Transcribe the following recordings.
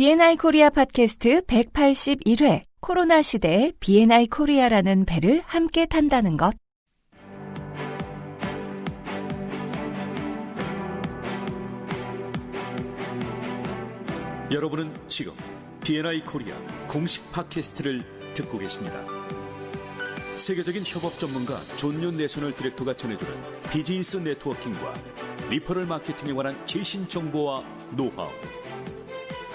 B&I 코리아 팟캐스트 181회 코로나 시대에 B&I 코리아라는 배를 함께 탄다는 것. 여러분은 지금 B&I 코리아 공식 팟캐스트를 듣고 계십니다. 세계적인 협업 전문가 존윤 내셔널 디렉터가 전해주는 비즈니스 네트워킹과 리퍼럴 마케팅에 관한 최신 정보와 노하우.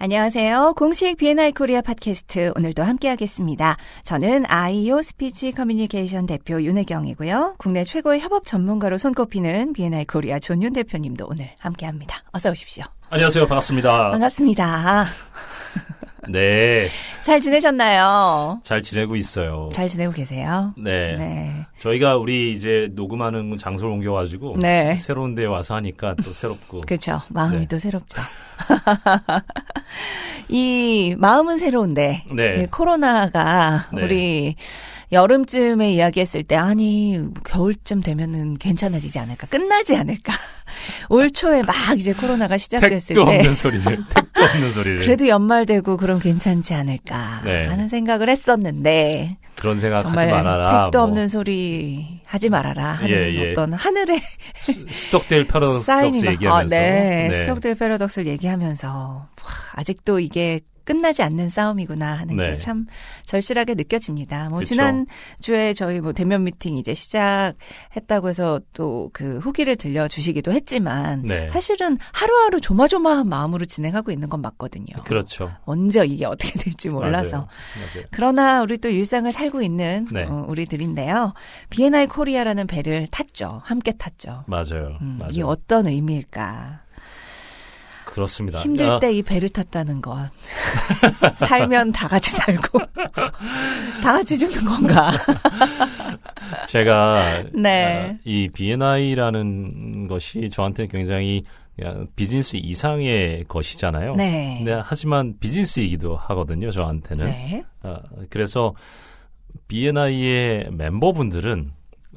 안녕하세요. 공식 B&I 코리아 팟캐스트 오늘도 함께하겠습니다. 저는 아이오 스피치 커뮤니케이션 대표 윤혜경이고요. 국내 최고의 협업 전문가로 손꼽히는 B&I 코리아 존윤 대표님도 오늘 함께합니다. 어서 오십시오. 안녕하세요. 반갑습니다. 반갑습니다. 네. 잘 지내셨나요? 잘 지내고 있어요. 잘 지내고 계세요? 네. 네. 저희가 우리 이제 녹음하는 장소를 옮겨가지고 네. 새로운 데 와서 하니까 또 새롭고. 그렇죠. 마음이 네. 또 새롭죠. 이 마음은 새로운데 네. 이 코로나가 네. 우리 여름쯤에 이야기했을 때 아니 겨울쯤 되면은 괜찮아지지 않을까 끝나지 않을까 올 초에 막 이제 코로나가 시작됐을 택도 때 없는 소리를. 택도 없는 소리를. 그래도 연말 되고 그럼 괜찮지 않을까 네. 하는 생각을 했었는데 그런 생각 정말 하지 말아라. 택도 뭐 없는 소리 하지 말아라 하는 예, 예. 어떤 하늘의 스- 스톡데일 패러독스 막- 얘기하면서. 아, 네. 스톡드 패러독스를 얘기하면서 와, 아직도 이게 끝나지 않는 싸움이구나 하는 네. 게참 절실하게 느껴집니다. 뭐 그쵸. 지난 주에 저희 뭐 대면 미팅 이제 시작했다고 해서 또 그 후기를 들려 주시기도 했지만 네. 사실은 하루하루 조마조마한 마음으로 진행하고 있는 건 맞거든요. 그렇죠. 언제 이게 어떻게 될지 몰라서. 맞아요. 맞아요. 그러나 우리 또 일상을 살고 있는 네. 어, 우리들인데요. B&I 코리아라는 배를 탔죠. 함께 탔죠. 맞아요. 음, 맞아요. 이게 어떤 의미일까? 그렇습니다. 힘들 아, 때이 배를 탔다는 것. 살면 다 같이 살고, 다 같이 죽는 건가? 제가 네. 아, 이 B&I라는 것이 저한테 굉장히 야, 비즈니스 이상의 것이잖아요. 네. 근데 하지만 비즈니스이기도 하거든요, 저한테는. 네. 아, 그래서 B&I의 멤버분들은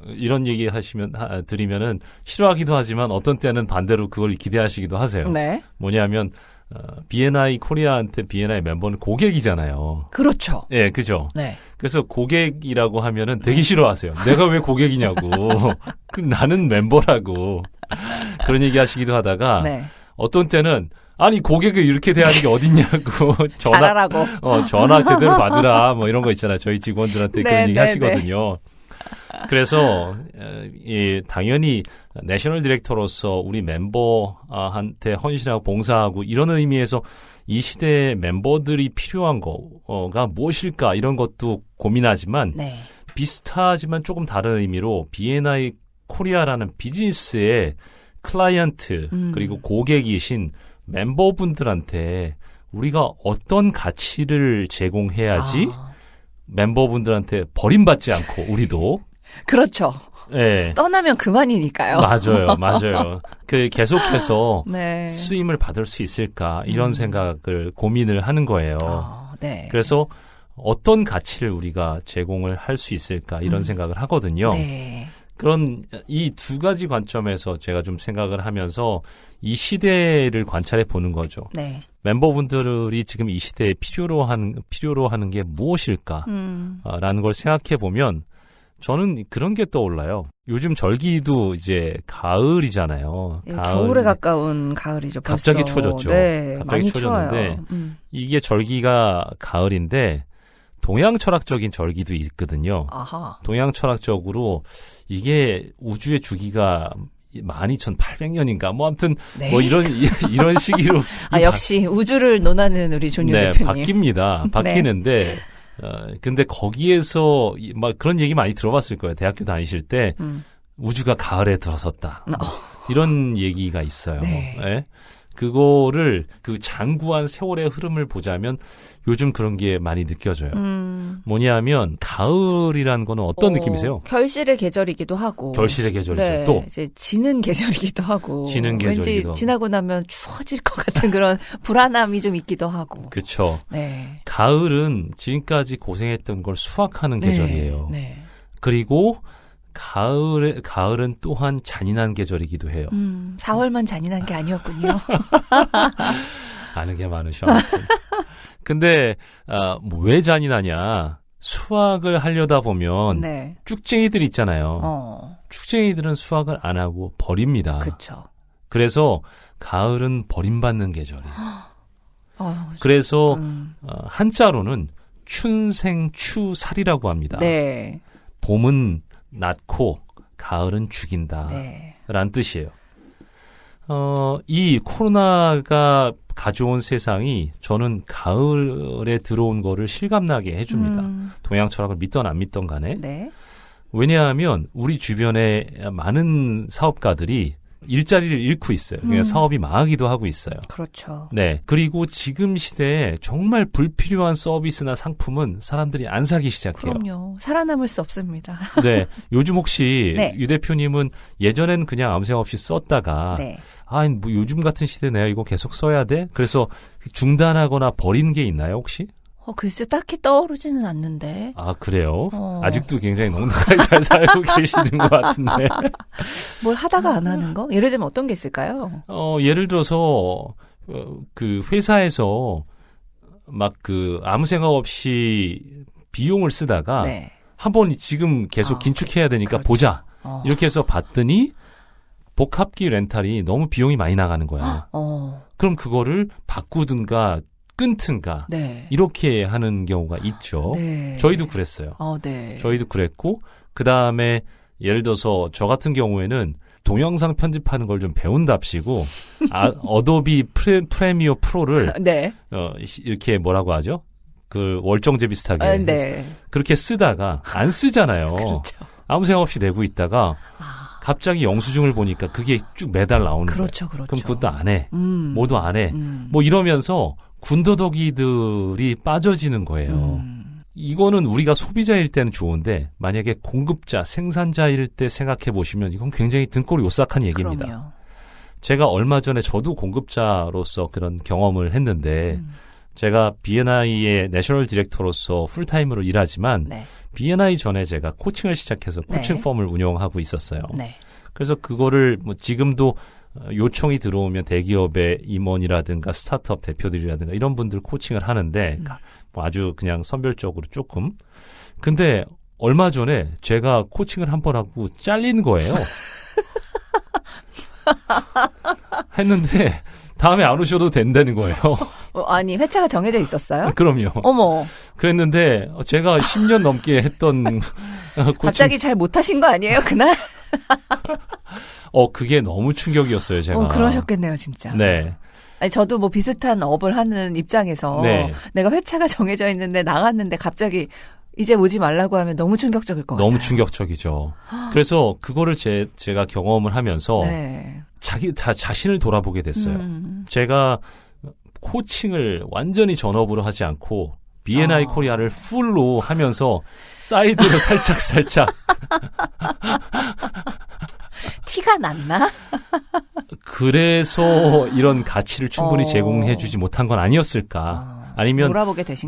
이런 얘기 하시면 하, 드리면은 싫어하기도 하지만 어떤 때는 반대로 그걸 기대하시기도 하세요. 네. 뭐냐면 어, B&I 코리아한테 B&I 멤버는 고객이잖아요. 그렇죠. 예, 그죠. 네. 그래서 고객이라고 하면은 되게 싫어하세요. 내가 왜 고객이냐고. 그 나는 멤버라고. 그런 얘기 하시기도 하다가 네. 어떤 때는 아니 고객을 이렇게 대하는 게 어딨냐고 전화 잘하라고. 어 전화 제대로 받으라 뭐 이런 거 있잖아요. 저희 직원들한테 네, 그런 얘기 네, 하시거든요. 그래서 어, 예, 당연히 내셔널 디렉터로서 우리 멤버한테 헌신하고 봉사하고 이런 의미에서 이 시대의 멤버들이 필요한 거가 무엇일까 이런 것도 고민하지만 네. 비슷하지만 조금 다른 의미로 B&I 코리아라는 비즈니스의 클라이언트 음. 그리고 고객이신 멤버분들한테 우리가 어떤 가치를 제공해야지 아, 멤버분들한테 버림받지 않고 우리도 그렇죠. 예 떠나면 그만이니까요. 맞아요 맞아요 그 계속해서 네. 쓰임을 받을 수 있을까 이런 음. 생각을 고민을 하는 거예요. 아, 네. 그래서 어떤 가치를 우리가 제공을 할 수 있을까 이런 음. 생각을 하거든요. 네. 그런 이 두 가지 관점에서 제가 좀 생각을 하면서 이 시대를 관찰해 보는 거죠. 네. 멤버분들이 지금 이 시대에 필요로 하는 필요로 하는 게 무엇일까라는 음. 걸 생각해 보면 저는 그런 게 떠올라요. 요즘 절기도 이제 가을이잖아요. 예, 가을 겨울에 가까운 가을이죠. 벌써. 갑자기 추워졌죠. 네. 갑자기 많이 추워졌는데. 음. 이게 절기가 가을인데 동양 철학적인 절기도 있거든요. 아하. 동양 철학적으로 이게 우주의 주기가 12,800년인가 뭐 아무튼 네. 뭐 이런 이- 이런 시기로 아, 이 역시 우주를 논하는 우리 바, 존유 네, 대표님. 바뀝니다. 바뀌는데 어 근데 거기에서 이- 막 그런 얘기 많이 들어봤을 거예요. 대학교 다니실 때 음. 우주가 가을에 들어섰다. 어. 이런 얘기가 있어요. 네. 예? 그거를 그 장구한 세월의 흐름을 보자면 요즘 그런 게 많이 느껴져요. 음. 뭐냐면 가을이라는 거는 어떤 어, 느낌이세요? 결실의 계절이기도 하고. 결실의 계절이죠. 네, 또 이제 지는 계절이기도 하고. 지는 계절이기도 왠지. 지나고 나면 추워질 것 같은 그런 불안함이 좀 있기도 하고. 그쵸. 네. 가을은 지금까지 고생했던 걸 수확하는 계절이에요. 네. 그리고 가을에 가을은 또한 잔인한 계절이기도 해요. 음, 4월만 잔인한 게 아니었군요. 아는 게 많으셔. 근데 아, 뭐왜 잔인하냐? 수확을 하려다 보면 네. 쭉쟁이들 있잖아요. 어, 쭉쟁이들은 수확을 안 하고 버립니다. 그쵸. 그래서 가을은 버림받는 계절이에요. 어, 그래서 음, 어, 한자로는 춘생추살이라고 합니다. 네. 봄은 낳고 가을은 죽인다. 네. 라는 뜻이에요. 어, 이 코로나가 가져온 세상이 저는 가을에 들어온 거를 실감나게 해줍니다. 음, 동양 철학을 믿던 안 믿던 간에. 네. 왜냐하면 우리 주변에 많은 사업가들이 일자리를 잃고 있어요. 그러니까 음. 사업이 망하기도 하고 있어요. 그렇죠. 네. 그리고 지금 시대에 정말 불필요한 서비스나 상품은 사람들이 안 사기 시작해요. 그럼요. 살아남을 수 없습니다. 네. 요즘 혹시 네. 유 대표님은 예전엔 그냥 아무 생각 없이 썼다가 네. 아, 뭐 요즘 같은 시대에 내가 이거 계속 써야 돼? 그래서 중단하거나 버린 게 있나요, 혹시? 어, 글쎄 딱히 떠오르지는 않는데. 아, 그래요? 어. 아직도 굉장히 넉넉하게 잘 살고 계시는 것 같은데. 뭘 하다가 안 하는 거? 예를 들면 어떤 게 있을까요? 어, 예를 들어서, 어, 그 회사에서 막 그 아무 생각 없이 비용을 쓰다가 네. 한번 지금 계속 아, 긴축해야 되니까 그렇죠. 보자. 어. 이렇게 해서 봤더니 복합기 렌탈이 너무 비용이 많이 나가는 거야. 어. 그럼 그거를 바꾸든가 끊든가 네. 이렇게 하는 경우가 있죠. 네. 저희도 그랬어요. 어, 네. 저희도 그랬고 그 다음에 예를 들어서 저 같은 경우에는 동영상 편집하는 걸 좀 배운답시고 아, 어도비 프레, 프레미어 프로를 네. 어, 시- 이렇게 뭐라고 하죠? 그 월정제 비슷하게 아, 네. 그렇게 쓰다가 안 쓰잖아요. 그렇죠. 아무 생각 없이 내고 있다가 아, 갑자기 영수증을 보니까 그게 쭉 매달 나오는 거예요. 그렇죠, 그렇죠. 그럼 그것도 안 해. 음. 모두 안 해. 음. 뭐 이러면서 군더더기들이 빠져지는 거예요. 음. 이거는 우리가 소비자일 때는 좋은데 만약에 공급자, 생산자일 때 생각해 보시면 이건 굉장히 등골이 오싹한 얘기입니다. 그럼요. 제가 얼마 전에 저도 공급자로서 그런 경험을 했는데 음. 제가 B&I의 내셔널 디렉터로서 풀타임으로 일하지만 네. B&I 전에 제가 코칭을 시작해서 코칭 네. 펌을 운영하고 있었어요. 네. 그래서 그거를 뭐 지금도 어, 요청이 들어오면 대기업의 임원이라든가 스타트업 대표들이라든가 이런 분들 코칭을 하는데 음. 뭐 아주 그냥 선별적으로 조금. 근데 얼마 전에 제가 코칭을 한 번 하고 잘린 거예요. 했는데 다음에 안 오셔도 된다는 거예요. 어, 아니, 회차가 정해져 있었어요? 그럼요. 어머, 그랬는데 제가 10년 넘게 했던 갑자기 잘 못하신 거 아니에요, 그날? 어 그게 너무 충격이었어요, 제가. 어, 그러셨겠네요, 진짜. 네. 아니, 저도 뭐 비슷한 업을 하는 입장에서 네. 내가 회차가 정해져 있는데 나갔는데 갑자기 이제 오지 말라고 하면 너무 충격적일 것 같아요. 너무 충격적이죠. 그래서 그거를 제, 제가 경험을 하면서 네. 자기 자, 자신을 돌아보게 됐어요. 음. 제가 코칭을 완전히 전업으로 하지 않고 B&I 아. 코리아를 풀로 하면서 사이드로 살짝 살짝 티가 났나? 그래서 이런 가치를 충분히 어. 제공해주지 못한 건 아니었을까? 아, 아니면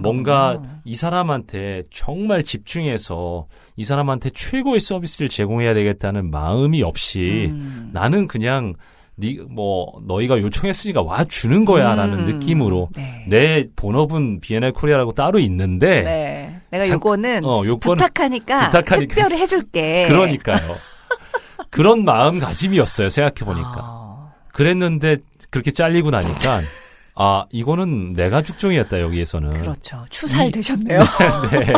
뭔가 거군요. 이 사람한테 정말 집중해서 이 사람한테 최고의 서비스를 제공해야 되겠다는 마음이 없이 음. 나는 그냥 니 뭐 너희가 요청했으니까 와 주는 거야 라는 음. 느낌으로 네. 내 본업은 B&I 코리아라고 따로 있는데 네. 내가 잠- 요거는 어 요건 부탁하니까, 부탁하니까. 특별히 해줄게. 그러니까요. 그런 마음가짐이었어요. 생각해 보니까. 아, 그랬는데 그렇게 잘리고 나니까 아 이거는 내가 죽종이었다 여기에서는. 그렇죠. 추살 이- 되셨네요. 네.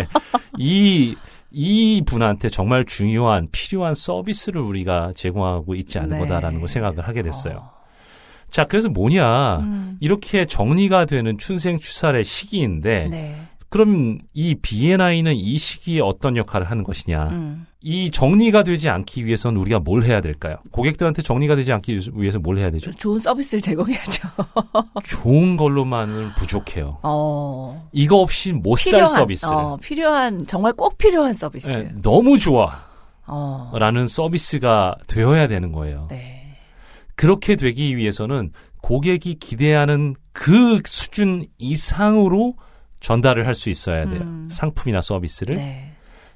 이, 이 분한테 정말 중요한, 필요한 서비스를 우리가 제공하고 있지 않은 네. 거다라는 걸 생각을 하게 됐어요. 어. 자, 그래서 뭐냐. 음. 이렇게 정리가 되는 춘생 추살의 시기인데, 네. 그럼 이 B&I는 이 시기에 어떤 역할을 하는 것이냐? 음. 이 정리가 되지 않기 위해서는 우리가 뭘 해야 될까요? 고객들한테 정리가 되지 않기 위해서 뭘 해야 되죠? 좋은 서비스를 제공해야죠. 좋은 걸로만은 부족해요. 어. 이거 없이 못 살 서비스. 어, 필요한 정말 꼭 필요한 서비스. 예, 너무 좋아. 어. 라는 서비스가 되어야 되는 거예요. 네. 그렇게 되기 위해서는 고객이 기대하는 그 수준 이상으로 전달을 할 수 있어야 돼요. 음. 상품이나 서비스를. 네.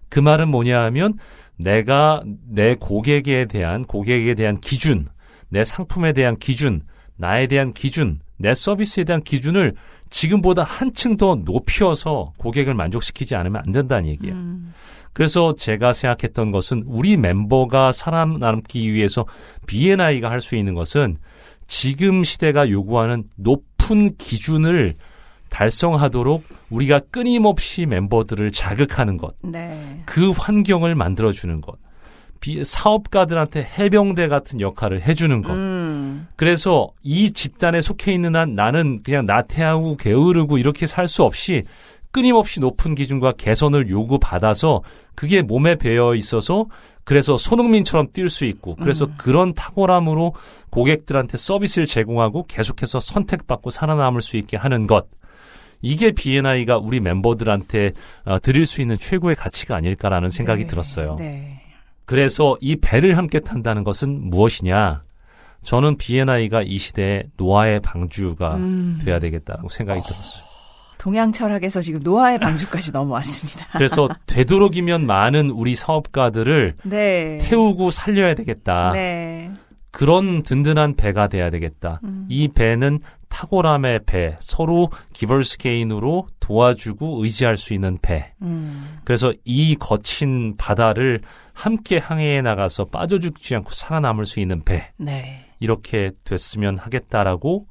그 말은 뭐냐 하면 내가 내 고객에 대한 고객에 대한 기준, 내 상품에 대한 기준, 나에 대한 기준, 내 서비스에 대한 기준을 지금보다 한층 더 높여서 고객을 만족시키지 않으면 안 된다는 얘기예요. 음. 그래서 제가 생각했던 것은 우리 멤버가 살아남기 위해서 B&I가 할 수 있는 것은 지금 시대가 요구하는 높은 기준을 달성하도록 우리가 끊임없이 멤버들을 자극하는 것, 네. 그 환경을 만들어주는 것, 비- 사업가들한테 해병대 같은 역할을 해주는 것. 음. 그래서 이 집단에 속해 있는 한 나는 그냥 나태하고 게으르고 이렇게 살 수 없이 끊임없이 높은 기준과 개선을 요구받아서 그게 몸에 배어 있어서 그래서 손흥민처럼 뛸 수 있고 그래서 음. 그런 탁월함으로 고객들한테 서비스를 제공하고 계속해서 선택받고 살아남을 수 있게 하는 것. 이게 B&I가 우리 멤버들한테 어, 드릴 수 있는 최고의 가치가 아닐까라는 생각이 네. 들었어요. 네. 그래서 이 배를 함께 탄다는 것은 무엇이냐? 저는 B&I가 이 시대의 노아의 방주가 음. 돼야 되겠다고 생각이 들었어요. 동양 철학에서 지금 노아의 방주까지 넘어왔습니다. 그래서 되도록이면 많은 우리 사업가들을 네. 태우고 살려야 되겠다. 네. 그런 든든한 배가 돼야 되겠다. 음. 이 배는 탁월함의 배, 서로 기벌스 개인으로 도와주고 의지할 수 있는 배. 음. 그래서 이 거친 바다를 함께 항해해 나가서 빠져 죽지 않고 살아남을 수 있는 배. 네. 이렇게 됐으면 하겠다라고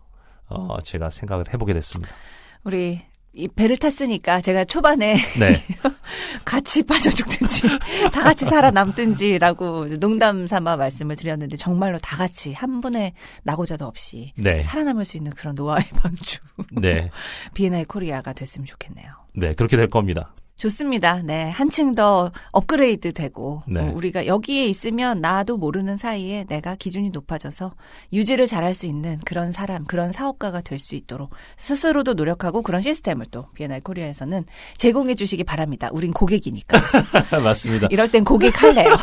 어, 제가 생각을 해보게 됐습니다. 우리 이 배를 탔으니까 제가 초반에 네, 같이 빠져 죽든지 다 같이 살아남든지라고 농담 삼아 말씀을 드렸는데 정말로 다 같이 한 분의 나고자도 없이 네, 살아남을 수 있는 그런 노아의 방주 네, B&I 코리아가 됐으면 좋겠네요. 네 그렇게 될 겁니다. 좋습니다. 네. 한층 더 업그레이드 되고, 네. 어, 우리가 여기에 있으면 나도 모르는 사이에 내가 기준이 높아져서 유지를 잘할 수 있는 그런 사람, 그런 사업가가 될 수 있도록 스스로도 노력하고 그런 시스템을 또 B&I 코리아에서는 제공해 주시기 바랍니다. 우린 고객이니까. 맞습니다. 이럴 땐 고객 할래요.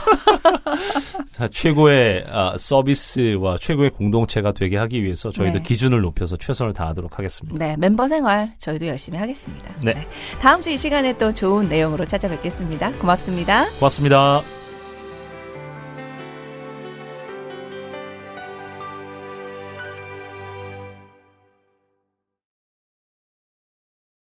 자, 최고의 아, 서비스와 최고의 공동체가 되게 하기 위해서 저희도 네. 기준을 높여서 최선을 다하도록 하겠습니다. 네. 멤버 생활 저희도 열심히 하겠습니다. 네. 다음 주 이 시간에 또 좋은 내용으로 찾아뵙겠습니다. 고맙습니다. 고맙습니다.